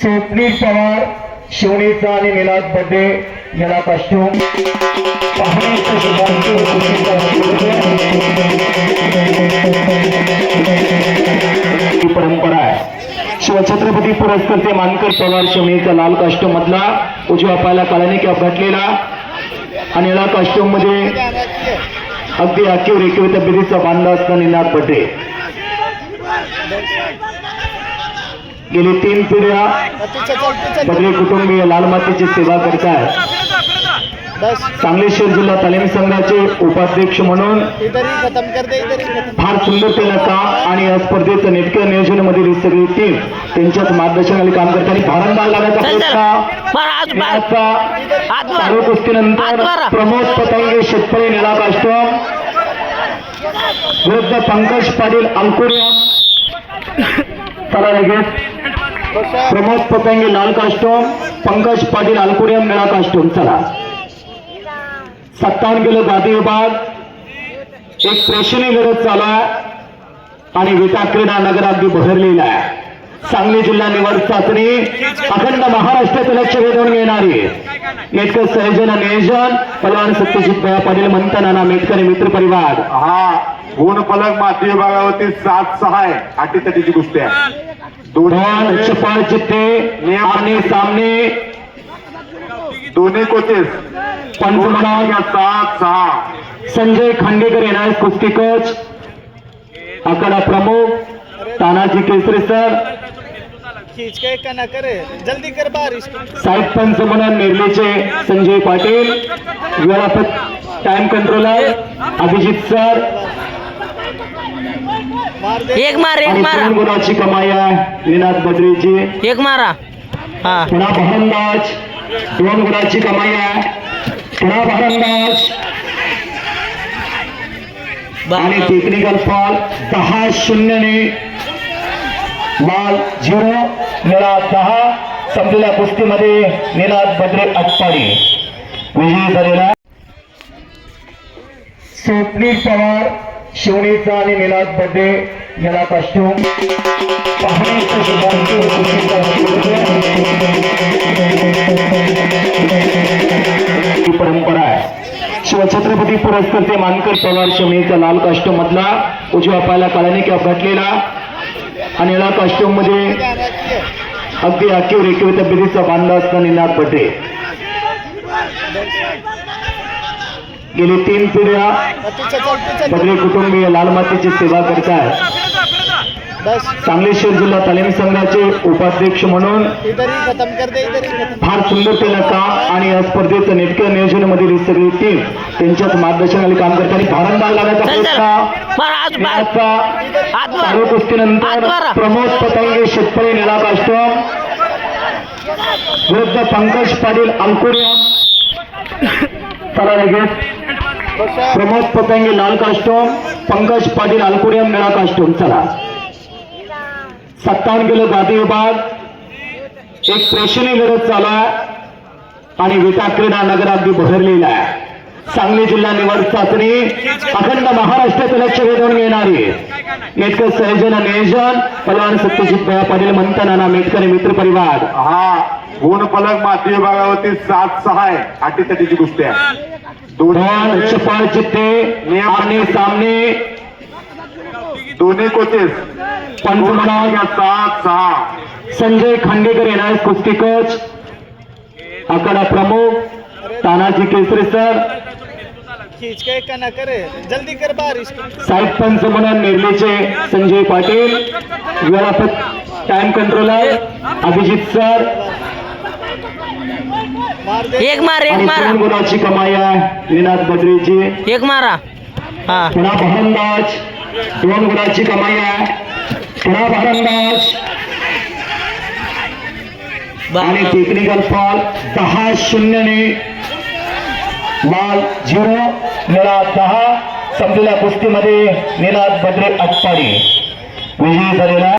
स्वप्नील पवार शिवणीचा आणि निलाज बड्डे याला कॉस्ट्युम ही परंपरा आहे. शिवछत्रपती पुरस्कारचे मानकर पवार शिवणीचा लाल कॉस्ट्युम मधला उजव्या पायाला काळाने किंवा घटलेला आणि याला कॉस्ट्युममध्ये अगदी आखीव रेखीव तब्येतीचा बांधा असताना निनाद बड्डे. गेली तीन पिढ्या बदले कुटुंबीय लाल मातेची सेवा करतात बस. सांगली शहर जिल्हा तालीम संघाचे उपाध्यक्ष म्हणून फार सुंदर केलं काम आणि या स्पर्धेचं नेटक्या नियोजनामधील सगळी टीम त्यांच्याच मार्गदर्शनाखाली काम करताना भारंदार लागण्याचा चल, चल. कुस्तीनंतर. प्रमोद पतंगे शेतकरी निळा काष्टम विरुद्ध पंकज पाटील अंकुरियम चला लगेच. प्रमोद पतंगे लाल कास्टोम पंकज पाटील अलकुडियम निळा कास्टोम चला. सत्तावन्न किलो गादी विभाग. एक प्रेक्षणीय लढत चालू आहे. आणि विटा क्रीडा नगर अगदी बहरलेला आहे. सांगली जिल्हा निवड चाचणी. अखंड महाराष्ट्राचं लक्ष वेधून घेणारी नेटकर सहजन नियोजन पलवान सत्यजित भया पाटील मंथनाना मेटकरी मित्र परिवार. हा. गुण फलक माती विभागावरती सात सहा आहे. अटीतटीची कुस्ती आहे. दोन चित्ते आमने सामने. दोन्ही कोचेस पंचमनाव सात सहा. संजय खांडेकर येणार कुस्ती कोच आखाडा प्रमुख. तानाजी केसरी सर. के ना करे जल्दी कर बारिश साईड पंच म्हणून निर्लीचे संजय पाटील. वेळापत टाइम कंट्रोलर अभिजित सर. एक मार एक मारा. गुणाची कमाई आहे. निनाद बद्रीची एक मारा. हा. पुन्हा भारंदाज दोन गुणाची कमाई आहे. पुन्हा भारंदाज आणि टेक्निकल फॉल दहा शून्यने. लाल झिरो निळा दहा. संपलेल्या कुस्तीमध्ये निनाद बद्रे अप्पाडी विजयी झालेला स्वप्नील पवार शिवणीचा आणि निलाद बड्डे याला कॉस्ट्युम ही परंपरा आहे. शिवछत्रपती ते मानकर पवार शिवणीचा लाल कॉस्ट्युम मधला उजव्या पायाला काळाने किंवा घटलेला आणि याला कॉस्ट्युममध्ये अगदी आखीव रेखीव तब्येतीचा बांधा असताना निनाद बड्डे. गेली तीन पिढ्या बदले कुटुंबीय लाल मातेची सेवा करतात बस. सांगली शहर जिल्हा तालीम संघाचे उपाध्यक्ष म्हणून फार सुंदर केलं काम आणि या स्पर्धेचं नेटक्या नियोजनामधील ही सगळी टीम त्यांच्याच मार्गदर्शनाखाली काम करताना भारंदार लागण्याचा चल, चल. प्रयत्न. कुस्तीनंतर. प्रमोद पतंगे शेतकरी निळा कास्टम विरुद्ध पंकज पाटील अंकुरियम चला लगेच. बसा प्रमोद पतंगे लाल कास्टोम पंकज पाटील अल्कुडियम निळा कास्टोम चला. सत्तावन्न किलो गादी विभाग. एक प्रेक्षणीय लढत चालू आहे आणि विटा क्रीडा नगर अगदी बहरलेला आहे. सांगली जिल्हा निवड चाचणी. अखंड महाराष्ट्राचं लक्ष वेधून घेणारी नेटकर सहजन नियोजन पलवान सत्यजित भया पाटील मंथनाना मेटकरी मित्र परिवार. हा. गुण फलक माती विभागावरती सात सहा आहे. अटीतटीची कुस्ती आहे. दोन दोन्ही चपाळ चित्ते सामने दोन्ही कोचेस पंचमनाव सात सहा. संजय खांडेकर येणार कुस्ती कोच आखाडा प्रमुख तानाजी केसरी सर खींच के का ना करे जल्दी कर बारिश साईड पंच म्हणून निर्लीचे संजय पाटील वेळापत टाइम कंट्रोलर अभिजित सर एक मार एक मारा. गुणाची कमाई आहे निनाद बद्रीची एक मारा. हा. पुन्हा भारंदाज दोन गुणाची कमाई आहे. पुन्हा भारंदाज आणि टेक्निकल फॉल दहा शून्यने. लाल झिरो निळा दहा. संपलेल्या कुस्तीमध्ये निनाद बद्रे अप्पाडी विजयी झालेला